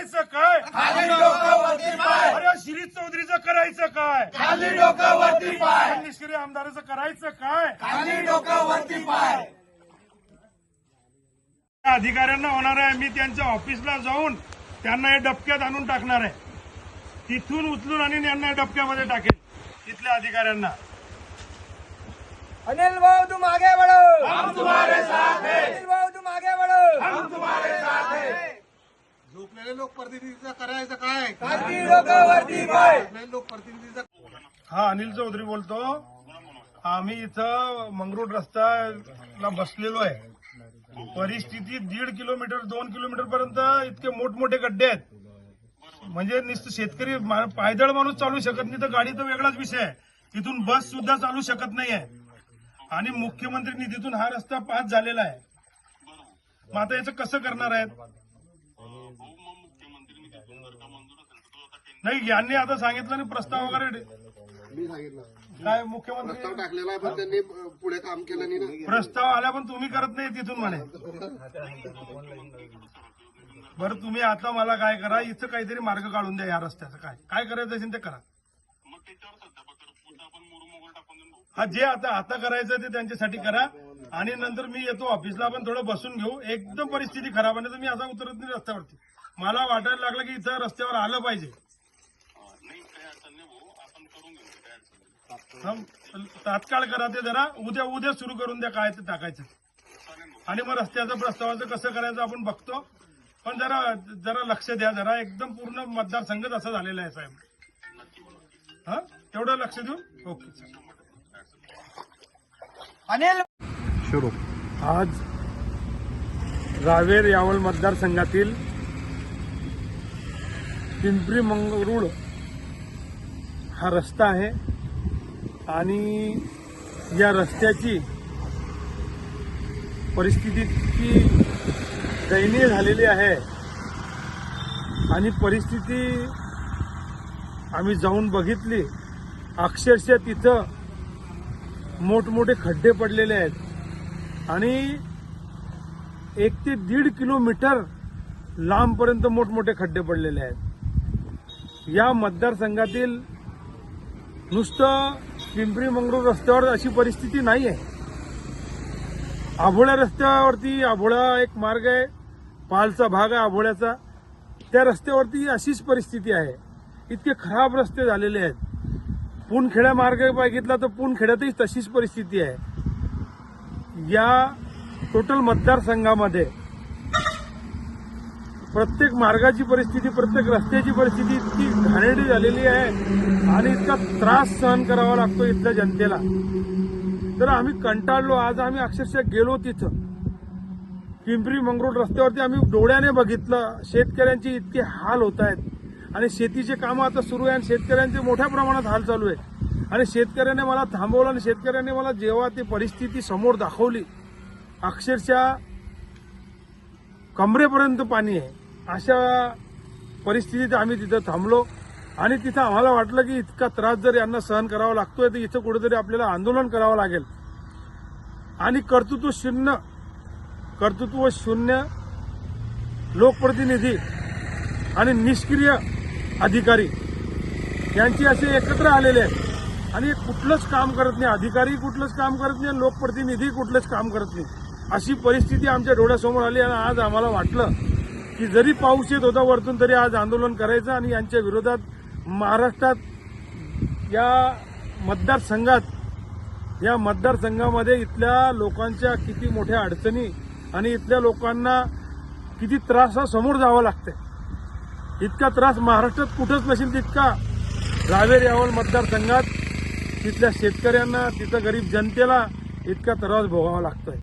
करायचं काय? अरे शिरीष चौधरीचं करायचं काय? पाय. निष्क्रिय आमदाराचं करायचं काय? त्या अधिकाऱ्यांना होणार आहे. मी त्यांच्या ऑफिसला जाऊन त्यांना हे डबक्यात आणून टाकणार आहे. तिथून उचलून आणि यांना या डबक्यामध्ये टाकेल. तिथल्या अधिकाऱ्यांना. अनिल भाऊ तुम आगे बढ़ो हम तुम्हारे साथ हैं. अनिल लोकप्रतिनिधीचं करायचं काय? लोकप्रतिनिधीचं हा अनिल चौधरी बोलतो. आम्ही इथं मंगरूळ रस्त्याला बसलेलो आहे. परिस्थिती दीड किलोमीटर दोन किलोमीटर पर्यंत इतके मोठमोठे गड्डे आहेत. म्हणजे नुसतं शेतकरी पायदळ माणूस चालू शकत नाही तर गाडी तर वेगळाच विषय आहे. इथून बस सुद्धा चालू शकत नाही आहे आणि मुख्यमंत्री निधीतून हा रस्ता पास झालेला आहे. मग आता याचं कसं करणार आहेत? नाही यांनी आता सांगितलं आणि प्रस्ताव वगैरे मी सांगितलं. काय प्रस्ताव मुख्यमंत्री टाकलेला आहे पण त्यांनी पुढे काम केलं नाही ना. प्रस्ताव आला पण तुम्ही करत नाही तिथून म्हणे. बरं तुम्ही आता मला काय करा इथं काहीतरी मार्ग काढून द्या या रस्त्याचा काय. काय करायचं असेल ते करा. हा जे आता आता करायचं ते त्यांच्यासाठी करा. आणि नंतर मी येतो ऑफिसला आपण थोडं बसून घेऊ. एकदम परिस्थिती खराब आहे तर मी असा उतरत नाही रस्त्यावरती. मला वाटायला लागलं की इथं रस्त्यावर आलं पाहिजे हं, तात्काळ करा ते जरा. उद्या उद्या सुरू करून द्या काय ते टाकायचं. आणि मग रस्त्याचं प्रस्तावाचं कसं करायचं आपण बघतो. पण जरा जरा लक्ष द्या जरा. एकदम पूर्ण मतदारसंघच असा झालेला आहे साहेब. हा? तेवढं लक्ष देऊ ओके. अनिल! आज रावेर यावल मतदारसंघातील पिंपरी मंगरूळ हा रस्ता आहे. आणि या रस्त्याची परिस्थिती इतकी दयनीय झालेली आहे. आणि परिस्थिती आम्ही जाऊन बघितली. अक्षरशः तिथं मोठमोठे खड्डे पडलेले आहेत. आणि एक ते दीड किलोमीटर लांबपर्यंत मोठमोठे खड्डे पडलेले आहेत. या मतदारसंघातील नुसतं पिंपरी मंगरूळ रस्त्यावर अशी परिस्थिती नाही आहे. आभोळ्या रस्त्यावरती आभोळा एक मार्ग आहे. पालचा भाग आहे आभोळ्याचा. त्या रस्त्यावरती अशीच परिस्थिती आहे. इतके खराब रस्ते झालेले आहेत. पुणखेड्या मार्ग बघितला तर पुणखेड्यातही तशीच परिस्थिती आहे. या टोटल मतदारसंघामध्ये प्रत्येक मार्गाची परिस्थिती प्रत्येक रस्त्याची परिस्थिती इतकी घाणेरडी झालेली आहे आणि इतका त्रास सहन करावा लागतो इथल्या जनतेला. तर आम्ही कंटाळलो आज आम्ही अक्षरशः गेलो तिथं. पिंपरी मंगरूळ रस्त्यावरती आम्ही डोळ्याने बघितलं शेतकऱ्यांचे इतके हाल होत आहेत. आणि शेतीचे कामं आता सुरू आहे आणि शेतकऱ्यांचे मोठ्या प्रमाणात हाल चालू आहे आणि शेतकऱ्याने मला थांबवलं आणि शेतकऱ्याने मला जेव्हा ती परिस्थिती समोर दाखवली अक्षरशः कमरेपर्यंत पाणी आहे. अशा परिस्थितीत आम्ही तिथं थांबलो. आणि तिथं आम्हाला वाटलं की इतका त्रास जर यांना सहन करावा लागतोय तर इथं कुठेतरी आपल्याला आंदोलन करावं लागेल. आणि कर्तृत्व शून्य कर्तृत्व शून्य लोकप्रतिनिधी आणि निष्क्रिय अधिकारी यांची असे एकत्र आलेले आहेत. आणि कुठलंच काम करत नाही अधिकारी कुठलंच काम करत नाही आणि लोकप्रतिनिधी कुठलंच काम करत नाही. अशी परिस्थिती आमच्या डोळ्यासमोर आली आणि आज आम्हाला वाटलं की जरी पाऊस येत होता वरतून तरी आज आंदोलन करायचं आणि यांच्या विरोधात महाराष्ट्रात या मतदारसंघात या मतदारसंघामध्ये इथल्या लोकांच्या किती मोठ्या अडचणी आणि इथल्या लोकांना किती त्रासासमोर जावं लागतंय. इतका त्रास महाराष्ट्रात कुठंच नसेल तितका. रावेर यावल मतदारसंघात तिथल्या शेतकऱ्यांना तिथं गरीब जनतेला इतका त्रास भोगावा लागतोय.